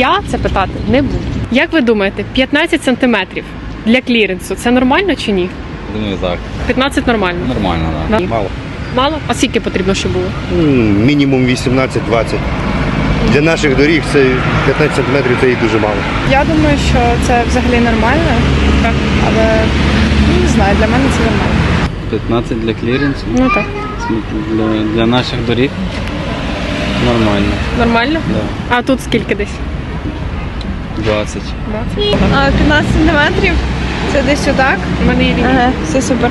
Я це питати не буду. Як ви думаєте, 15 сантиметрів для кліренсу це нормально чи ні? Думаю, так. 15 нормально. Нормально, Да. так. Мало. Мало? А скільки потрібно, щоб було? М, Мінімум 18-20. Для наших доріг це 15 сантиметрів це і дуже мало. Я думаю, що це взагалі нормально, але ну, не знаю, для мене це нормально. 15 для кліренсу. Ну так. Для, для наших доріг. Нормально. Нормально? Да. А тут скільки десь? 20. 20. А 15 сантиметрів це десь отак. У мене є лінія. Ага, все супер.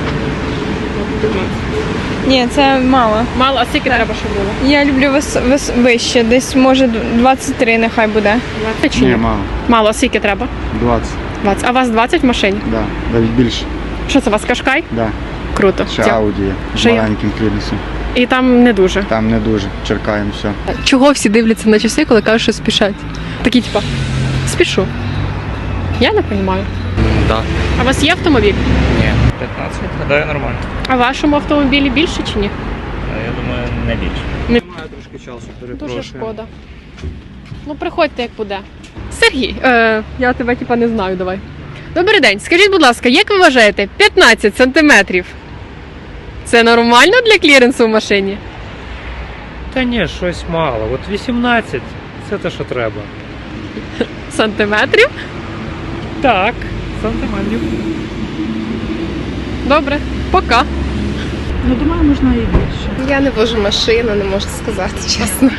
Ні, це мало. Мало, а скільки треба, щоб було? Я люблю вис, вис, вище, десь може 23 нехай буде. 20 чи ні? мало. Мало, а скільки треба? 20, 20. А у вас 20 в машині? да. Навіть більше. Що це у вас кашкай? Да. Круто. Ще Дя- Ауді. З Ще є? маленьким кліренсом. І там не дуже. Там не дуже. Черкаємо все. Чого всі дивляться на часи, коли кажуть, що спішать? Такі, типа, спішу. Я не розумію. Так. А у вас є автомобіль? Ні, 15 гадаю нормально. А в вашому автомобілі більше чи ні? Я думаю, не більше. Немає трошки часу, Дуже шкода. Ну, приходьте, як буде. Сергій, е, я тебе типа не знаю, давай. Добрий день. Скажіть, будь ласка, як ви вважаєте, 15 сантиметрів? Це нормально для кліренсу в машині? Та ні, щось мало. От 18 це те, що треба. Сантиметрів? Так, сантиметрів. Добре, пока. Ну, думаю, можна і більше. Я не вожу машину, не можу сказати чесно.